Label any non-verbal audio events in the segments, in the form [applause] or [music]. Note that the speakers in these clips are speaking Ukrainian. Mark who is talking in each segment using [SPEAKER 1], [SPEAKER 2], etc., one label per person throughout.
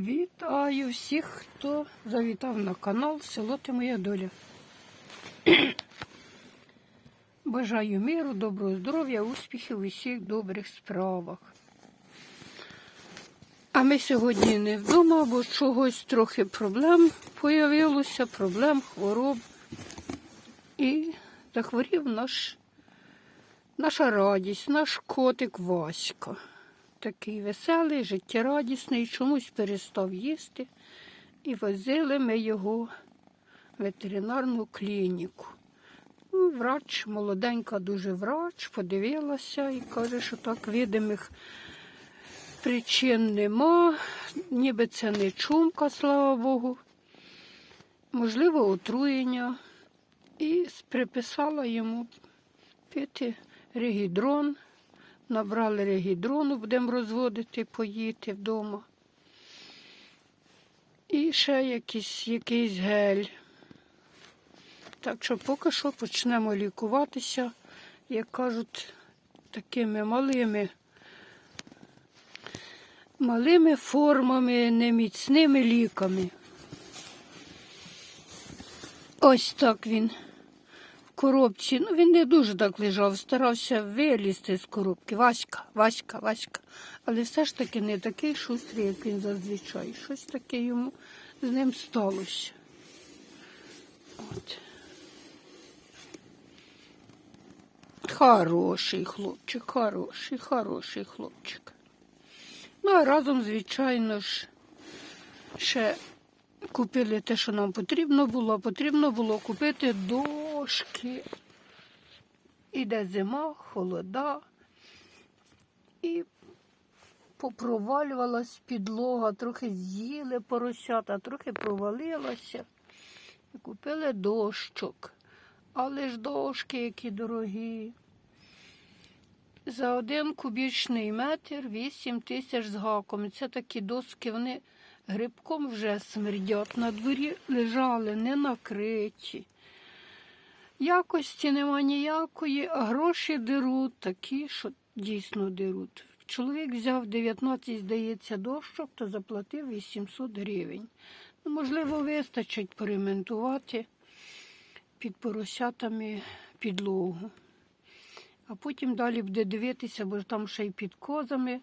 [SPEAKER 1] Вітаю всіх, хто завітав на канал Село Ти Моя Доля. [clears throat] Бажаю миру, доброго здоров'я, успіхів у всіх добрих справах. А ми сьогодні не вдома, бо чогось трохи проблем появилося, проблем, хвороб. І захворів наш, наша радість, наш котик Васька такий веселий, життєрадісний, чомусь перестав їсти. І возили ми його в ветеринарну клініку. Ну, Врач, молоденька дуже врач, подивилася і каже, що так видимих причин нема, ніби це не чумка, слава Богу. Можливо, отруєння. І приписала йому пити регідрон. Набрали регідрону, будемо розводити, поїти вдома. І ще якийсь, якийсь гель. Так що поки що почнемо лікуватися, як кажуть, такими малими, малими формами, неміцними ліками. Ось так він коробці. Ну, він не дуже так лежав, старався вилізти з коробки. Васька, Васька, Васька. Але все ж таки не такий шустрий, як він зазвичай. Щось таке йому з ним сталося. От. Хороший хлопчик, хороший, хороший хлопчик. Ну, а разом, звичайно ж, ще купили те, що нам потрібно було. Потрібно було купити дошки. Іде зима, холода. І попровалювалась підлога, трохи з'їли поросята, трохи провалилася. І купили дощок. Але ж дошки, які дорогі. За один кубічний метр 8 тисяч з гаком. Це такі доски, вони грибком вже смердять. На дворі лежали не накриті. Якості нема ніякої, а гроші деруть такі, що дійсно деруть. Чоловік взяв 19, здається, дощок, то заплатив 800 гривень. Ну, можливо, вистачить поремонтувати під поросятами підлогу. А потім далі буде дивитися, бо там ще й під козами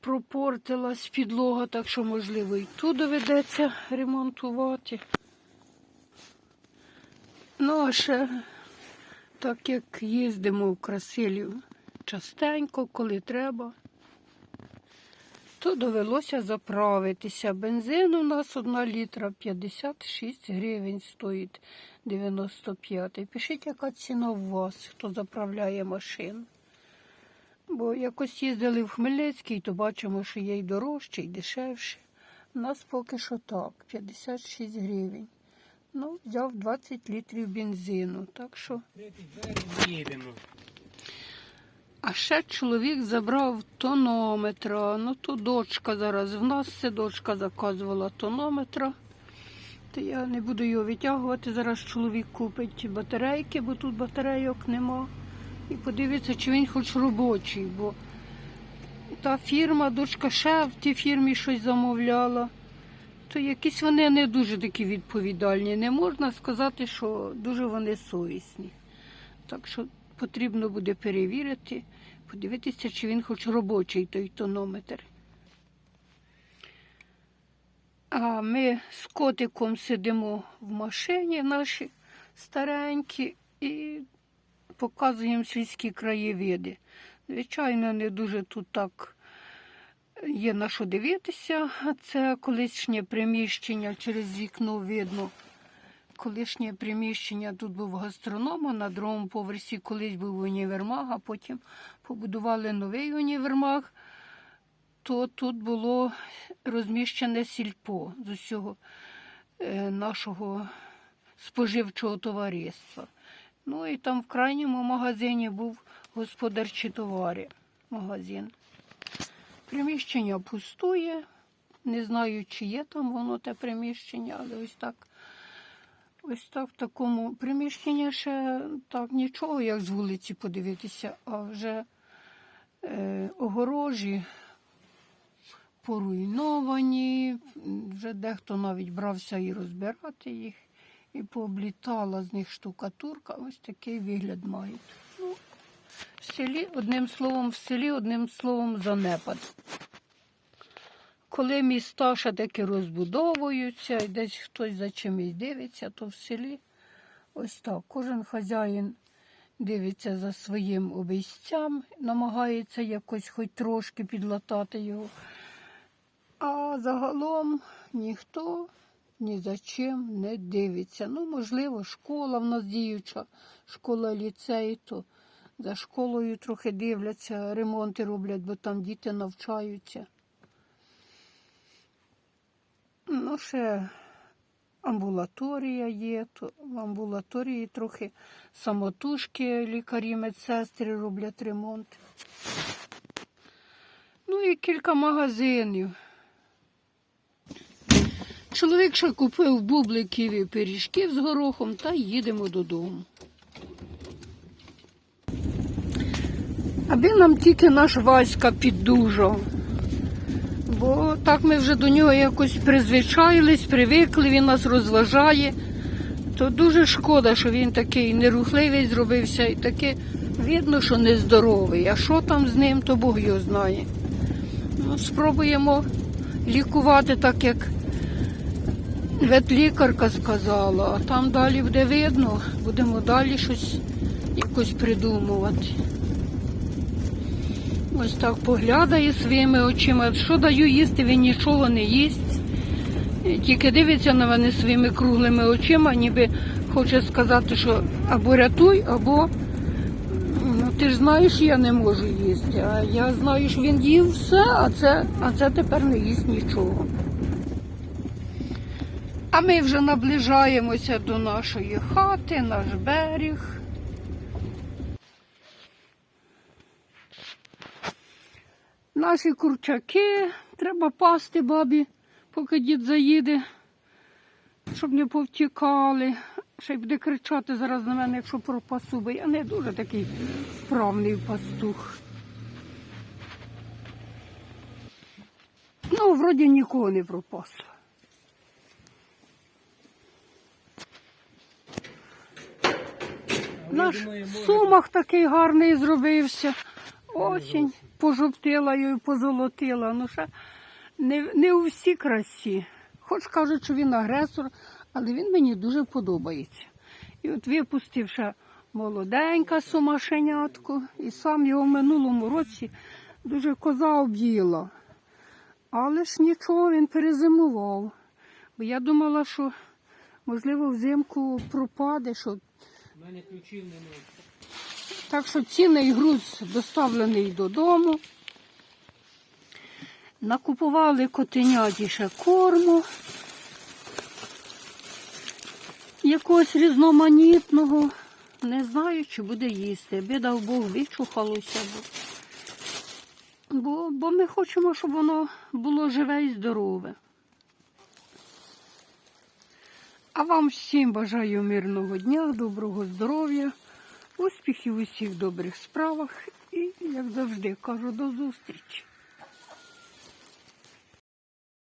[SPEAKER 1] пропортилась підлога, так що, можливо, і тут доведеться ремонтувати. Ну, а ще, так як їздимо в Красилів частенько, коли треба, то довелося заправитися. Бензин у нас 1 літра 56 гривень стоїть 95. Пишіть, яка ціна у вас, хто заправляє машину. Бо якось їздили в Хмельницький, то бачимо, що є й дорожче, і дешевше. У нас поки що так, 56 гривень. Ну, взяв 20 літрів бензину. Так що. А ще чоловік забрав тонометра. Ну, то дочка зараз. В нас це дочка заказувала тонометра. То я не буду його витягувати. Зараз чоловік купить батарейки, бо тут батарейок нема. І подивиться, чи він хоч робочий, бо та фірма, дочка ще в тій фірмі щось замовляла. То якісь вони не дуже такі відповідальні. Не можна сказати, що дуже вони совісні. Так що потрібно буде перевірити, подивитися, чи він хоч робочий той тонометр. А ми з котиком сидимо в машині наші старенькі і показуємо сільські краєвиди. Звичайно, не дуже тут так є на що дивитися. Це колишнє приміщення через вікно видно. Колишнє приміщення тут був гастронома, на другому поверсі колись був універмаг, а потім побудували новий універмаг. То тут було розміщене сільпо з усього е, нашого споживчого товариства. Ну і там в крайньому магазині був господарчі товари магазин. Приміщення пустує. Не знаю, чи є там воно те приміщення, але ось так. Ось так в такому приміщенні ще так нічого, як з вулиці подивитися, а вже е, огорожі поруйновані, вже дехто навіть брався і розбирати їх, і пооблітала з них штукатурка. Ось такий вигляд мають. Селі, одним словом, в селі, одним словом, занепад. Коли міста ще таки розбудовуються, і десь хтось за чимось дивиться, то в селі ось так. Кожен хазяїн дивиться за своїм обійстям, намагається якось хоч трошки підлатати його. А загалом ніхто ні за чим не дивиться. Ну, можливо, школа в нас діюча, школа ліцей, то за школою трохи дивляться, ремонти роблять, бо там діти навчаються. Ну, ще амбулаторія є, то в амбулаторії трохи самотужки лікарі, медсестри роблять ремонт. Ну і кілька магазинів. Чоловік ще купив бубликів і пиріжків з горохом та їдемо додому. Аби нам тільки наш Васька піддужав. Бо так ми вже до нього якось призвичаїлись, привикли, він нас розважає. То дуже шкода, що він такий нерухливий зробився і таке видно, що нездоровий. А що там з ним, то Бог його знає. Ну, спробуємо лікувати так, як ветлікарка сказала, а там далі буде видно, будемо далі щось якось придумувати. Ось так поглядає своїми очима. Що даю їсти, він нічого не їсть. Тільки дивиться на мене своїми круглими очима, ніби хоче сказати, що або рятуй, або ну, ти ж знаєш, я не можу їсти. А я знаю, що він їв все, а це, а це тепер не їсть нічого. А ми вже наближаємося до нашої хати, наш берег. Наші курчаки треба пасти бабі, поки дід заїде, щоб не повтікали. Ще й буде кричати зараз на мене, якщо пропасу, бо я не дуже такий вправний пастух. Ну, вроді нікого не пропасла. Наш
[SPEAKER 2] думаю, може-
[SPEAKER 1] сумах такий гарний зробився. Осінь пожовтила і позолотила. Ну, ще не, не у всі красі. Хоч кажуть, що він агресор, але він мені дуже подобається. І от випустив ще молоденька сумашенятку, і сам його в минулому році дуже коза об'їла. Але ж нічого, він перезимував. Бо я думала, що можливо взимку пропаде, що
[SPEAKER 2] У мене ключів немає.
[SPEAKER 1] Так що цінний груз доставлений додому. Накупували котеняті ще корму. Якогось різноманітного. Не знаю, чи буде їсти. Аби дав Бог вичухалося. Бо, бо ми хочемо, щоб воно було живе і здорове. А вам всім бажаю мирного дня, доброго здоров'я, успіхів у всіх добрих справах і, як завжди, кажу, до зустрічі.